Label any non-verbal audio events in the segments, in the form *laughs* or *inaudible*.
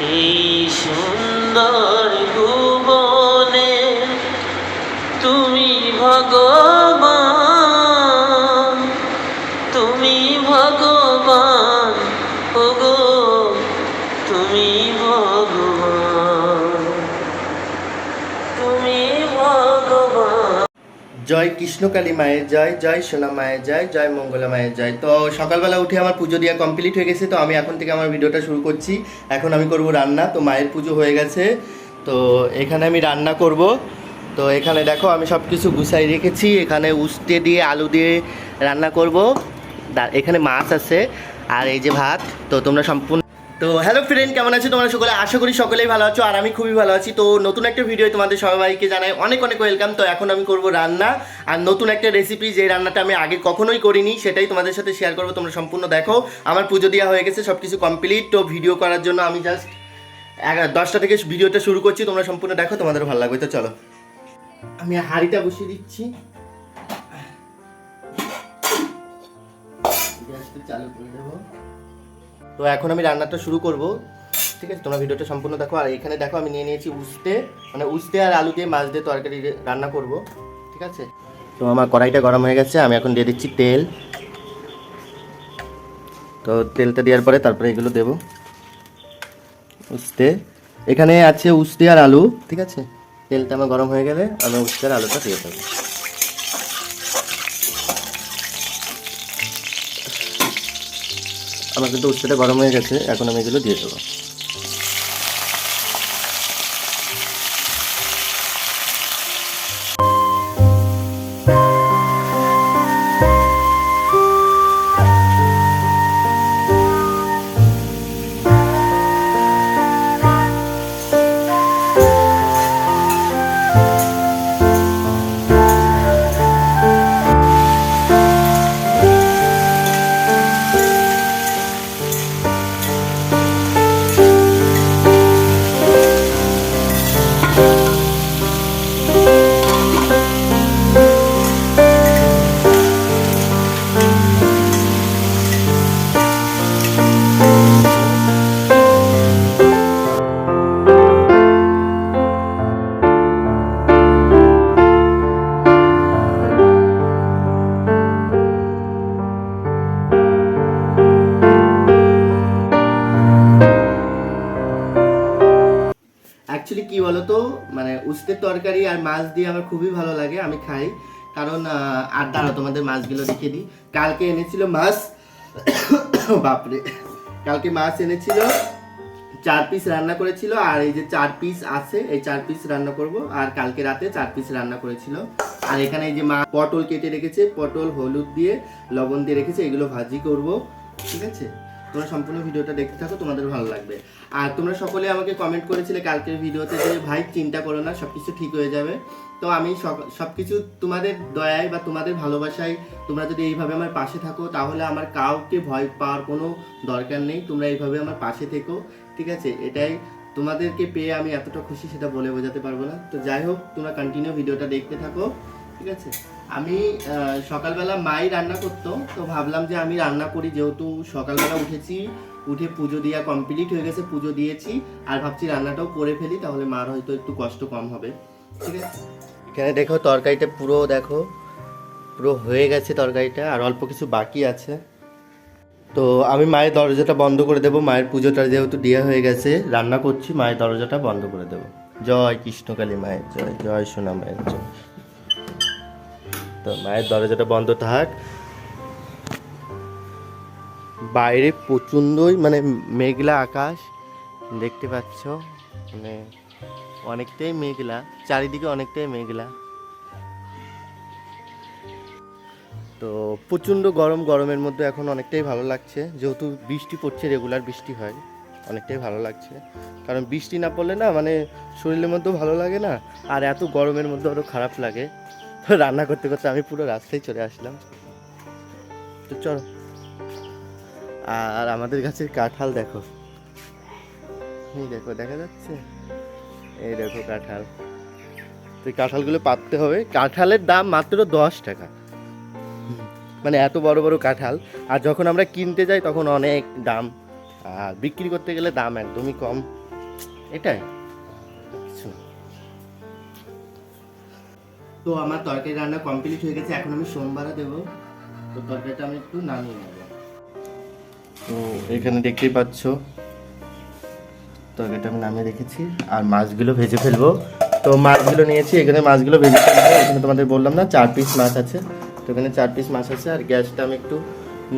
এই সুন্দর জয় কৃষ্ণকালী মায়ের জয় জয় সোনা মায়ের জয় জয় মঙ্গলা মায়ের জয়। তো সকালবেলা উঠে আমার পুজো দেওয়া কমপ্লিট হয়ে গেছে, তো আমি এখন থেকে আমার ভিডিওটা শুরু করছি। এখন আমি করব রান্না, তো মায়ের পুজো হয়ে গেছে। তো এখানে আমি রান্না করব। তো এখানে দেখো, আমি সব কিছু গুছাই রেখেছি। এখানে উস্তে দিয়ে আলু দিয়ে রান্না করব। এখানে মাছ আছে, আর এই যে ভাত, তো তোমরা সম্পূর্ণ তো হ্যালো ফ্রেন্ড কেমন আছো? তোমরা সকলে? আশা করি সকলেই ভালো আছো, আর আমি খুবই ভালো আছি। তো নতুন একটা ভিডিও তোমাদের সবাইকে জানাই অনেক অনেক ওয়েলকাম তো এখন আমি করব রান্না, আর নতুন একটা রেসিপি যে রান্নাটা আমি আগে কখনোই করিনি, সেটাই তোমাদের সাথে শেয়ার করব। তোমরা সম্পূর্ণ দেখো। আমার পুজো দেওয়া হয়ে গেছে সব কিছু কমপ্লিট তো ভিডিও করার জন্য আমি জাস্ট দশটা থেকে ভিডিওটা শুরু করছি। তোমরা সম্পূর্ণ দেখো তোমাদের ভালো লাগবে। তো চলো। আমি হাঁড়িটা বসিয়ে দিচ্ছি। চালু করে দেবো তো এখন আমি রান্নাটা শুরু করব। ঠিক আছে? তোমরা ভিডিওটা সম্পূর্ণ দেখো। আর এখানে দেখো, আমি নিয়ে নিয়েছি উস্তে। মানে উস্তে আর আলু দিয়ে মাছ দিয়ে তরকারি রান্না করব। ঠিক আছে? তো আমার কড়াইটা গরম হয়ে গেছে, আমি এখন দিয়ে দিচ্ছি তেল। তো তেলটা দেওয়ার পরে তারপরে এগুলো দেব। উস্তে। এখানে আছে উস্তে আর আলু। ঠিক আছে? তেলটা আমার গরম হয়ে গেলে আমি উস্তে আর আলুটা দিয়ে দেবো। আমার কিন্তু উচ্ছেটা গরম হয়ে গেছে এখন আমি এগুলো দিয়ে দেবো। তরকারি আর মাছ দিয়ে আমার খুবই ভালো লাগে, আমি খাই। কারণ আর দাঁড়া তোমাদের মাছগুলো দেখিয়ে দিই। কালকে এনেছিল মাছ, *coughs* বাপরে। কালকে মাছ এনেছিল, চার পিস রান্না করেছিল, আর এই যে চার পিস আছে, এই চার পিস রান্না করব, আর কালকে রাতে চার পিস রান্না করেছিল। আর এখানে এই যে মা পটল কেটে রেখেছে, পটল, হলুদ দিয়ে লবণ দিয়ে রেখেছে, এগুলো ভাজি করব, ঠিক আছে? তোমরা সম্পূর্ণ ভিডিওটা দেখতে থাকো, তোমাদের ভালো লাগবে। আর তোমরা সকলে আমাকে কমেন্ট করেছিলে কালকের ভিডিওতে যে, ভাই, চিন্তা করো না, সবকিছু ঠিক হয়ে যাবে। তো আমি সব কিছু তোমাদের দয়ায় বা তোমাদের ভালোবাসায় তোমরা যদি এইভাবে আমার পাশে থাকো, তাহলে আমার কাউকে ভয় পাওয়ার কোনো দরকার নেই। তোমরা এইভাবে আমার পাশে থেকো, ঠিক আছে? এটাই তোমাদেরকে পেয়ে আমি এতটা খুশি, সেটা বলে বোঝাতে পারব না। তো যাই হোক, তোমরা কন্টিনিউ ভিডিওটা দেখতে থাকো, ঠিক আছে? আমি সকালবেলা মাই রান্না করতো, তো ভাবলাম যে আমি রান্না করি, যেহেতু সকালবেলা উঠেছি, উঠে পুজো দেওয়া কমপ্লিট হয়ে গেছে, পুজো দিয়েছি, আর ভাবছি রান্নাটাও করে ফেলি, তাহলে মার হয়তো একটু কষ্ট কম হবে। ঠিক আছে? এখানে দেখো তরকারিটা পুরো, দেখো, পুরো হয়ে গেছে তরকারিটা, আর অল্প কিছু বাকি আছে। তো আমি মায়ের দরজাটা বন্ধ করে দেবো, মায়ের পুজোটা যেহেতু দেওয়া হয়ে গেছে, রান্না করছি, মায়ের দরজাটা বন্ধ করে দেবো। জয় কৃষ্ণকালী মায়ের জয় জয় সোনা মায়ের জয়। মায়ের দরজাটা বন্ধ থাক। বাইরে প্রচণ্ডই মানে মেঘলা আকাশ দেখতে পাচ্ছ। মানে অনেকটাই মেঘলা, চারিদিকে অনেকটাই মেঘলা। তো প্রচণ্ড গরম, গরমের মধ্যে এখন অনেকটাই ভালো লাগছে। যেহেতু বৃষ্টি পড়ছে রেগুলার বৃষ্টি হয়, অনেকটাই ভালো লাগছে। কারণ বৃষ্টি না পড়লে না মানে শরীরের মধ্যেও ভালো লাগে না, আর এত গরমের মধ্যে আরও খারাপ লাগে। রান্না করতে করতে আমি পুরো রাস্তায় চলে আসলাম। তো চলো। আর আমাদের গাছের কাঁঠাল দেখো। এই দেখো, দেখা যাচ্ছে? এই দেখো কাঁঠাল। তো কাঁঠালগুলো পাততে হবে। কাঁঠালের দাম মাত্র দশ টাকা। মানে এত বড় বড় কাঁঠাল। আর যখন আমরা কিনতে যাই তখন অনেক দাম। আর বিক্রি করতে গেলে দাম একদমই কম। এটাই। তো আমার তরকারি রান্না কমপ্লিট হয়ে গেছে, এখন আমি সোমবারে দেবো। তো তরকারিটা আমি একটু নামিয়ে নেব। তো এখানে দেখতেই পাচ্ছ, তরকারিটা আমি নামিয়ে রেখেছি। আর মাছগুলো ভেজে ফেলব। তো মাছগুলো নিয়েছি, এখানে মাছগুলো ভেজে ফেলব। এখানে তোমাদের বললাম না, চার পিস মাছ আছে। তো এখানে চার পিস মাছ আছে, আর গ্যাসটা আমি একটু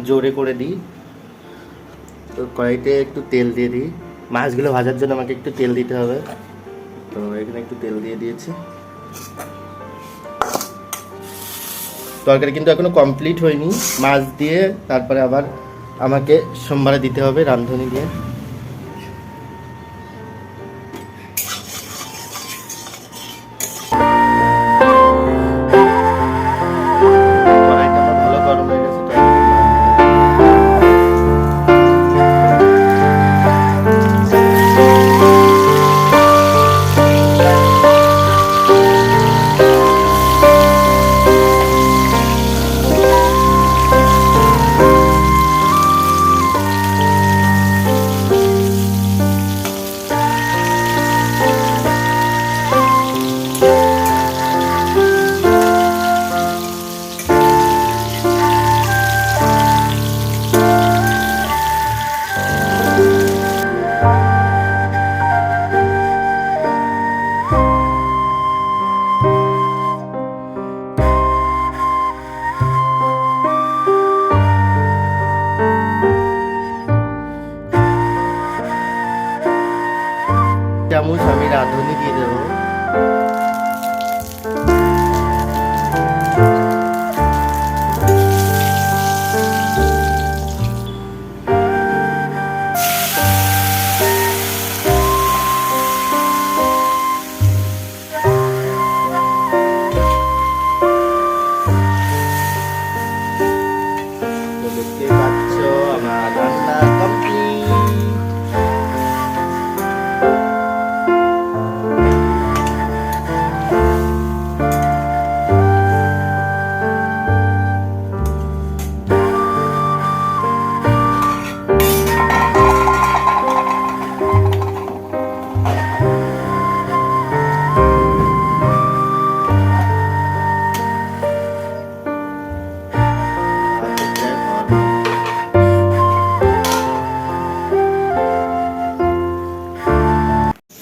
জোরে করে দিই। তো কড়াইতে একটু তেল দিয়ে দিই। মাছগুলো ভাজার জন্য আমাকে একটু তেল দিতে হবে। তো এখানে একটু তেল দিয়ে দিয়েছি। তরকারি কিন্তু এখনও কমপ্লিট হয়নি। মাছ দিয়ে তারপরে আবার আমাকে সোমবারে দিতে হবে রাঁধুনি দিয়ে।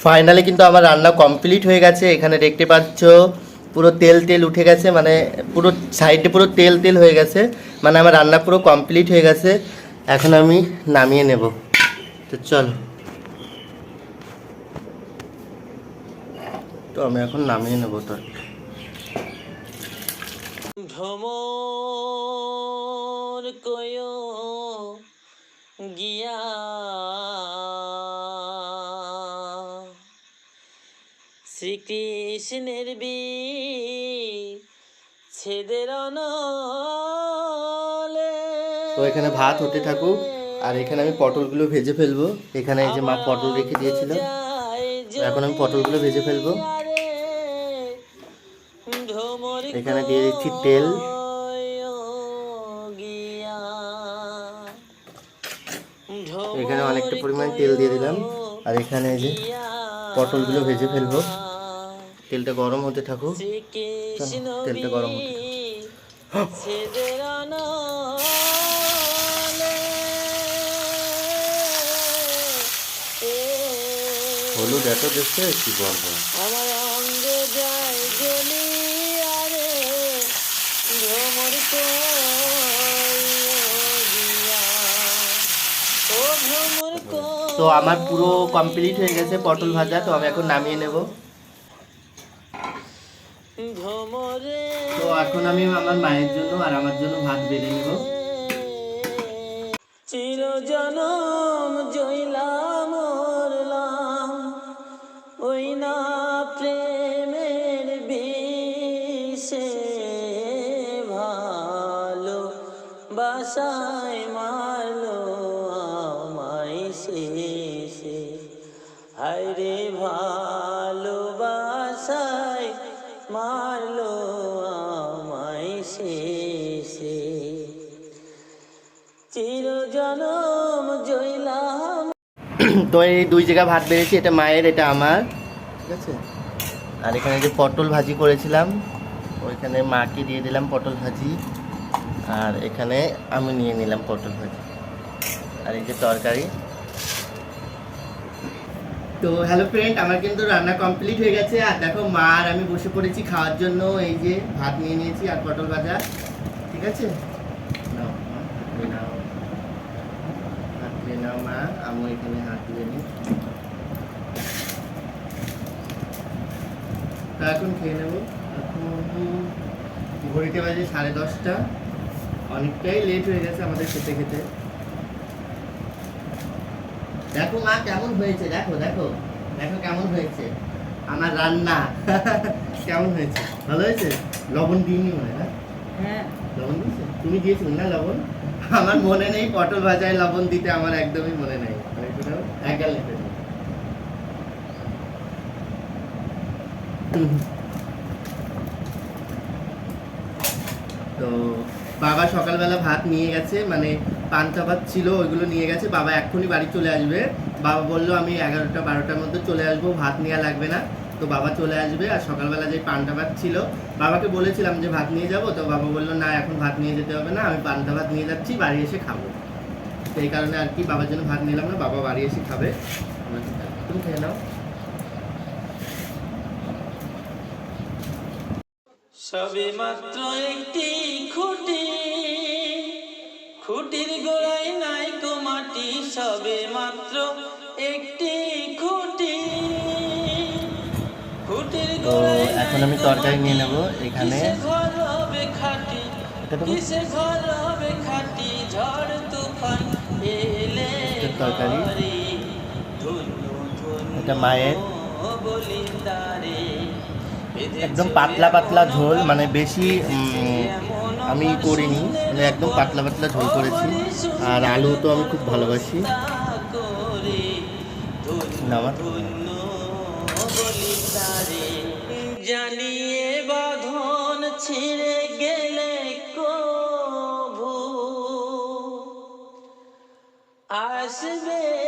ফাইনালি কিন্তু আমার রান্না কমপ্লিট হয়ে গেছে, এখানে দেখতে পাচ্ছ পুরো তেল তেল উঠে গেছে মানে পুরো সাইডে পুরো তেল তেল হয়ে গেছে মানে আমার রান্না পুরো কমপ্লিট হয়ে গেছে, এখন আমি নামিয়ে নেব। তো চলো। তো আমি এখন নামিয়ে নেব তোর শ্রীকৃষ্ণের বি ছেদের তো এখানে ভাত হতে থাকুক, আর এখানে আমি পটলগুলো ভেজে ফেলব। এখানে এই যে মা পটল রেখে দিয়েছিল এখন আমি পটলগুলো ভেজে ফেলব। এখানে দিয়ে দিচ্ছি তেল। এখানে অনেকটা পরিমাণ তেল দিয়ে দিলাম। আর এখানে এই যে পটলগুলো ভেজে ফেলব। তেলটা গরম হতে থাকুক। তেলটা গরম হতে থাকুক। হলুদ এত দেখছে কি বলব? আমার অঙ্গে যায় গলি আরে ভ্রমর কইয়া ও ভ্রমর কই তো আমার পুরো কমপ্লিট হয়ে গেছে পটল ভাজা তো আমি এখন নামিয়ে নেব। তো এখন আমি আমার মায়ের জন্য আর আমার জন্য ভাত বেড়ে নেব। চির জনম জইলাম ওই না প্রেমের বিষে ভালো বাসায় মারলো তো এই দুই জায়গা ভাত বেড়েছি, এটা মায়ের, এটা আমার। ঠিক আছে? আর এখানে যে পটল ভাজি করেছিলাম, ওইখানে মাকে দিয়ে দিলাম পটল ভাজি। আর এখানে আমি নিয়ে নিলাম পটল ভাজি। আর এই যে তরকারি। তো হ্যালো ফ্রেন্ড আমার কিন্তু রান্না কমপ্লিট হয়ে গেছে। আর দেখো, মা আর আমি বসে পড়েছি খাওয়ার জন্য। এই যে ভাত নিয়ে নিয়েছি আর পটল ভাজা। ঠিক আছে নাও মা, হাত ধুয়ে নাও হাত আমি এখানে হাত ধুয়ে নিই তা এখন খেয়ে নেব। এখন ঘড়িতে বাজে সাড়ে দশটা। অনেকটাই লেট হয়ে গেছে আমাদের খেতে খেতে। দেখো মা কেমন হয়েছে দেখো দেখো। দেখো কেমন হয়েছে। আমার রান্না। *laughs* কেমন হয়েছে? ভালো হয়েছে? লবণ দিইনি মনে হয় না? হ্যাঁ। লবণ দিয়েছে? তুমি দিয়েছিলে না লবণ? আমার মনে নেই পটল ভাজায় লবণ দিতে আমার একদমই মনে নেই। একগাল তো বাবা সকালবেলা ভাত নিয়ে গেছে মানে পান্তা ভাত ছিল ওইগুলো নিয়ে গেছে। বাবা এক্ষুনি বাড়ি চলে আসবে। বাবা বলল আমি এগারোটা বারোটার মধ্যে চলে আসব ভাত নেওয়া লাগবে না। তো বাবা চলে আসবে আর সকালবেলা যে পান্তা ভাত ছিল, বাবাকে বলেছিলাম যে ভাত নিয়ে যাব, তো বাবা বলল, না, এখন ভাত নিয়ে যেতে হবে না, আমি পান্তা ভাত নিয়ে যাচ্ছি, বাড়ি এসে খাব। সেই কারণে আর কি বাবার জন্য ভাত নিলাম না, বাবা বাড়ি এসে খাবে। তুমি খেয়ে নাও। সবে মাত্র একটি খুঁটি, খুঁটির গোড়ায় নাই মাটি, সবে মাত্র একটি খুঁটি। তো এখন আমি তরকারি নিয়ে নেব এখানে। তরকারি। এটা মায়ের। একদম পাতলা পাতলা ঝোল মানে বেশি আমি করিনি মানে একদম পাতলা পাতলা ঝোল করেছি। আর আলু তো আমি খুব ভালোবাসি। নামা আসবে